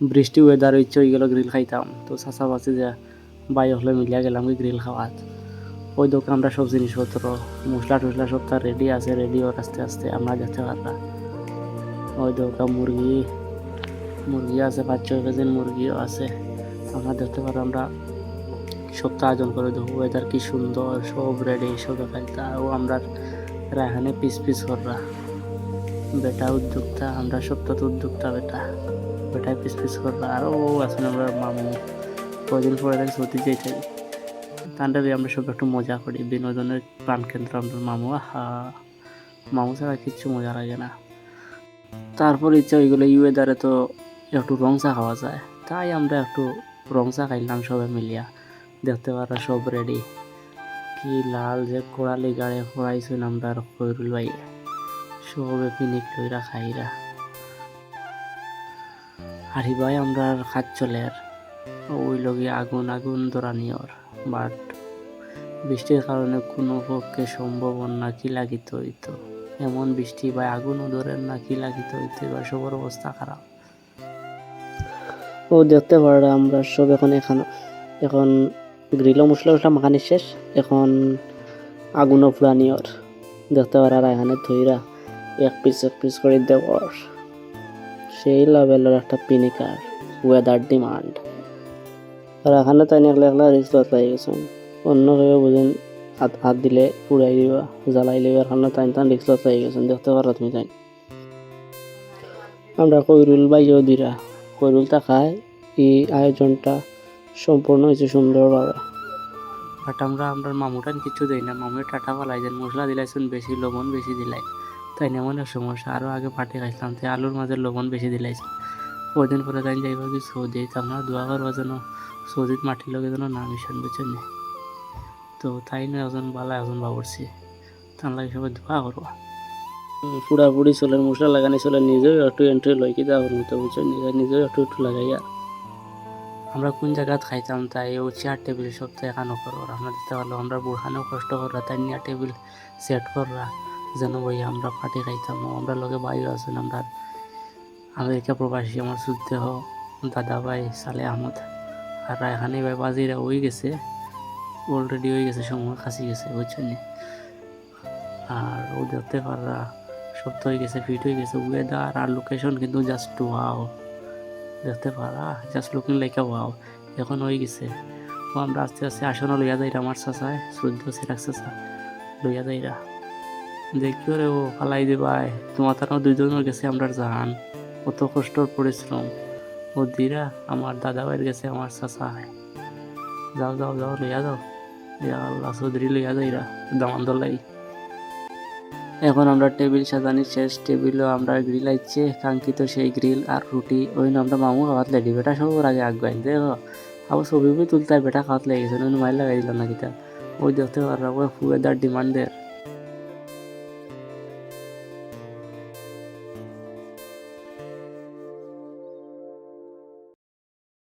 বৃষ্টি ওয়েদার ইচ্ছে হয়ে গেল গ্রিল খাইতাম। তো চাচা বাসে যে বাই হলে মিলিয়া গেলাম কি গ্রিল খাওয়াত। ওই দোকান আমরা সব জিনিসপত্র, মশলা টসলা সব তার রেডি আছে রেডি ওর আস্তে আস্তে আমরা যেতে পারলাম ওই দোকান মুরগি মুরগি আছে, পাঁচ ছয় কেজির মুরগিও আছে। আমরা দেখতে পারো আমরা সপ্তাহ আয়োজন করে দেবো। ওয়েদার কি সুন্দর, সব রেডি সব খাইতা ও আমরা রায়হানে পিস পিস কররা বেটা উদ্যোক্তা, আমরা সপ্তাহ উদ্যোক্তা বেটা। বেটায় পিস পিস কররা আর ও আছেন আমরা মামু। কদিন পরে তাকে সত্যি যেতে তান্ডাবে আমরা সব একটু মজা করি। বিনোদনের প্রাণকেন্দ্র আমরা মামু। আহা। মামু ছাড়া কিচ্ছু মজা লাগে না। তারপর ইচ্ছা ওইগুলো গেলো ইউএদারে তো একটু রং চা খাওয়া যায়। তাই আমরা একটু রং চা খাইলাম সবাই মিলিয়া। দেখতে পারা সব রেডি কি লাল যে কোড়ালি গাড়ি খোড়াইছেন আমরা আর কইরুল ভাই সবে পিনিক লইরা খাইরা। হারি ভাই আমরা আর খাত চলে আর ওই লগে আগুন আগুন ধরানিওর বাট বৃষ্টির কারণে কোনো পক্ষে সম্ভব না কি লাগিত হইতো। এমন বৃষ্টি বা আগুনও ধরেন না কি লাগিত হইতো, এবার সবার অবস্থা খারাপ। ও দেখতে পারা, আমরা সব এখন এখানে, এখন গ্রিলও মশলা টসলা মাখানি শেষ, এখন আগুনও ফুলানিওর দেখতে পারা এখানে থইরা এক পিস এক পিস করে দেওয়ার সেই লেভেলের একটা পিনিকার ওয়েদার ডিমান্ড আর এখানে তাই একলা একলা রিক্স বাতলাই গেছেন অন্য কেউ বুঝেন, হাত হাত দিলে পুড়াই দিবা, জ্বালাই দিবা এখানে তাই তাই রিক্স বাতলাই গেছেন দেখতে পারো তুমি তাই আমরা কৈরুল বাইও দিরা কৈরুল থাকায় এই আয়োজনটা সম্পূর্ণ হয়েছে সুন্দরভাবে। বাট আমরা আমরা মামুটান কিছু দেই না। মামুর টাটা পালাই দেন, মশলা দিলাইছেন, বেশি লবণ, বেশি দিলাই। তাই না এমন এক সমস্যা। আরও আগে পাটি খাইছিলাম তাই আলুর মাঝে লবণ বেশি দিলাইছে ওই দিন পরে তাই যাইব কি সৌদি তো আমরা দোয়া করব যেন সৌদিত মাটির লগে যেন না মিশন বুঝছেন নি? তো তাই না একজন বালা একজন বাবরছি তার লাগে সবাই দোয়া করব। পুরাপুরি চলের মশলা লাগানি চলে নিজেও একটু এন্ট্রি লই কি দেওয়ার মতো বুঝছেন? নিজে নিজেও একটু একটু লাগাই আর আমরা কোন জায়গাত খাইতাম তাই ও চেয়ার টেবিল সব তো এখানো করো আমরা দিতে পারল আমরা বুড়ানেও কষ্ট কররা তাই নিয়ে টেবিল সেট কররা যেন ভাই আমরা পাটি খাইতাম। আমরা লগে বাইও আছেন আমরা আমেরিকা প্রবাসী আমার সুদেহ দাদা ভাই সালে আহমদ। আর এখানে ভাই বাজিরা ওই গেছে অলরেডি হয়ে গেছে, সময় কাছে গেছে, বুঝছেন আর ও দেখতে পাররা সব তো হয়ে গেছে ফিট হয়ে গেছে ওয়েদার আর লোকেশন কিন্তু জাস্ট টু ওয়াও দেখতে পারা জাস্ট লুকিং লাইক ওয়াও এখন হয়ে গেছে। ও আমরা আস্তে আস্তে আসনও লইয়া যাইরা, আমার চাচায় শ্রদ্ধ সিরাক চাচা, লইয়া যাইরা। দেখিও রে ও ফালাই দিবাই তোমার তার দুইজনের গেছে, আমরা জান কত কষ্টর পরিশ্রম। ও দিরা আমার দাদা ভাইয়ের গেছে, আমার চাচা। যাও যাও যাও, লইয়া যাও। ইয়া আল্লাহ চৌধুরী লইয়া যাইরা দামান দলাই। এখন আমরা টেবিল সাজানি শেষ টেবিলও আমরা গ্রিল আইছে। কাঙ্ক্ষিত সেই গ্রিল আর রুটি। ওই আমরা মামু খাওয়াত লেডি বেটা সবার আগে আগুয়াই দেখো আবার ছবি তুলতে বেটা খাওয়াত লেগেছে মাইল লাগাই দিল না, কিতা। ওই দেখতে পারব ওই ওয়েদার ডিমান্ডের